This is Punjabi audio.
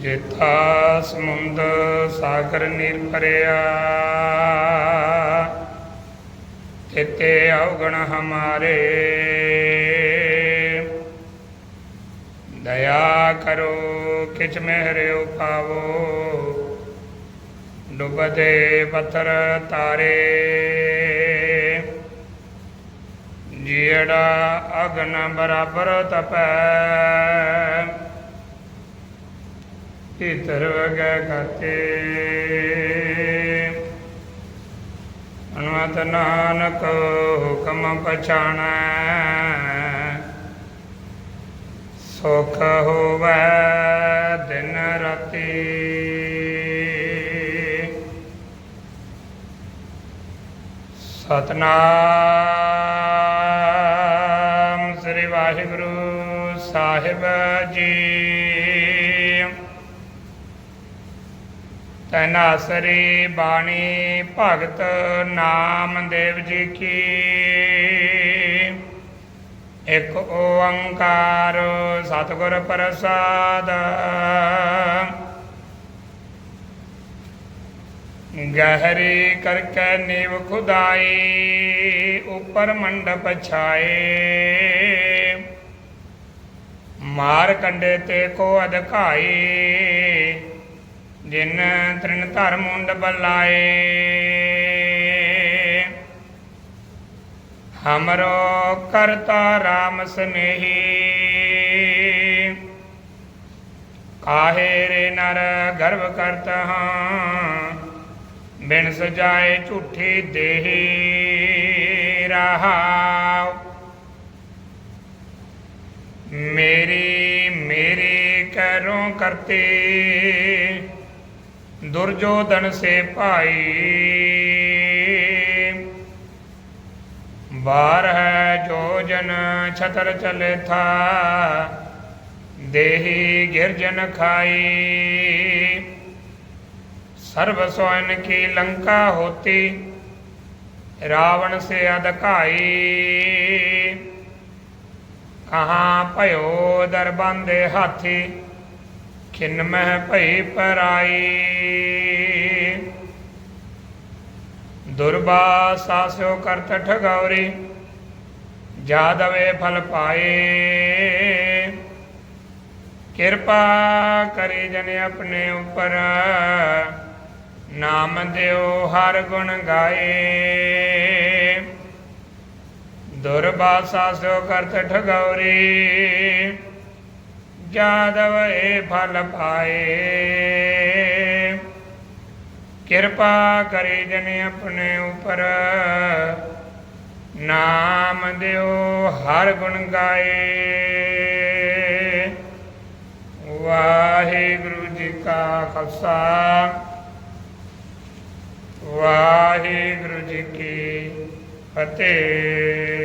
ਜੇਤਾ ਸਮੁੰਦ ਸਾਗਰ ਨੀਰ ਭਰਿਆ ਤਿਤੇ ਔਗਣ ਹਮਾਰੇ। ਦਇਆ ਕਰੋ ਕਿਛ ਮਹਿਰਿਓ ਪਾਵੋ ਡੁੱਬਦੇ ਪੱਥਰ ਤਾਰੇ। ਜਿਹੜਾ ਅਗਨ ਬਰਾਬਰ ਤਪੈ। ਭੀਤਰ ਵਗੈ ਖਾਤੇ ਅਨਵਤ ਨਾਨਕ ਹੁਕਮ ਪਛਾਣੈ। ਸੁਖ ਹੋਵੈ ਦਿਨ ਰਾਤੀ। ਸਤਨਾਮ ਸ੍ਰੀ ਵਾਹਿਗੁਰੂ ਸਾਹਿਬ ਜੀ। ਤਨਾਸਰੀ ਬਾਣੀ ਭਗਤ ਨਾਮਦੇਵ ਜੀ ਕੀ। ਇੱਕ ਓੰਕਾਰ ਸਤਿਗੁਰ ਪ੍ਰਸਾਦ। ਗਹਿਰੀ ਕਰਕੇ ਨੀਵ ਖੁਦਾਈ, ਉੱਪਰ ਮੰਡਪ ਛਾਏ। ਮਾਰ ਕੰਡੇ ਤੇ ਕੋ ਅਧਕਾਈ ਜਿਨ ਤ੍ਰਿਣ ਧਰਮ ਮੁੰਡ ਬਲਾਏ, ਹਮਰੋ ਕਰਤਾ ਰਾਮ ਸਨੇਹੀ, ਕਾਹੇ ਰੇ ਨਰ ਗਰਭ ਕਰਤ ਹਾਂ, ਬਿਨ ਸਜਾਏ ਝੂਠੀ ਦੇਹੀ ਰਹਾਉ। ਮੇਰੀ ਮੇਰੀ ਕਰੋ ਕਰਤੇ ਦੁਰਜੋਧਨ ਸੇ ਭਾਈ। ਬਾਰ ਹੈ ਜੋ ਜਨ ਛਤਰ ਚਲੇ ਥਾ ਦੇਹੀ ਗਿਰਜਨ ਖਾਈ। ਸਰਬ ਸੋਇਨ ਕੀ ਲੰਕਾ ਹੋਤੀ, ਰਾਵਣ ਸੇ ਅਧਕਾਈ। ਕਹਾ ਭਇਓ ਦਰਬੰਦੇ ਹਾਥੀ ਖਿਨ ਮਹਿ ਭਈ ਪਰਾਈ। ਦੁਰਬਾ ਸਾਸਿਓ ਕਰਤ ਠਗੌਰੀ ਜਾਦਵੇ ਫਲ ਪਾਏ। ਕਿਰਪਾ ਕਰੀ ਜਨ ਆਪਣੇ ਉੱਪਰ, ਨਾਮ ਦਿਓ ਹਰ ਗੁਣ ਗਾਏ। ਦੁਰਬਾ ਸੋ ਕਰਤ ਠਗੌਰੀ ਜਾਦਵ ਏ ਫਲ ਪਾਏ। ਕਿਰਪਾ ਕਰੀ ਜਨ ਆਪਣੇ ਉੱਪਰ। ਨਾਮ ਦਿਓ ਹਰ ਗੁਣ ਗਾਏ। ਵਾਹਿਗੁਰੂ ਜੀ ਕਾ ਖਾਲਸਾ। ਵਾਹਿਗੁਰੂ ਜੀ ਕੀ ਫਤਿਹ।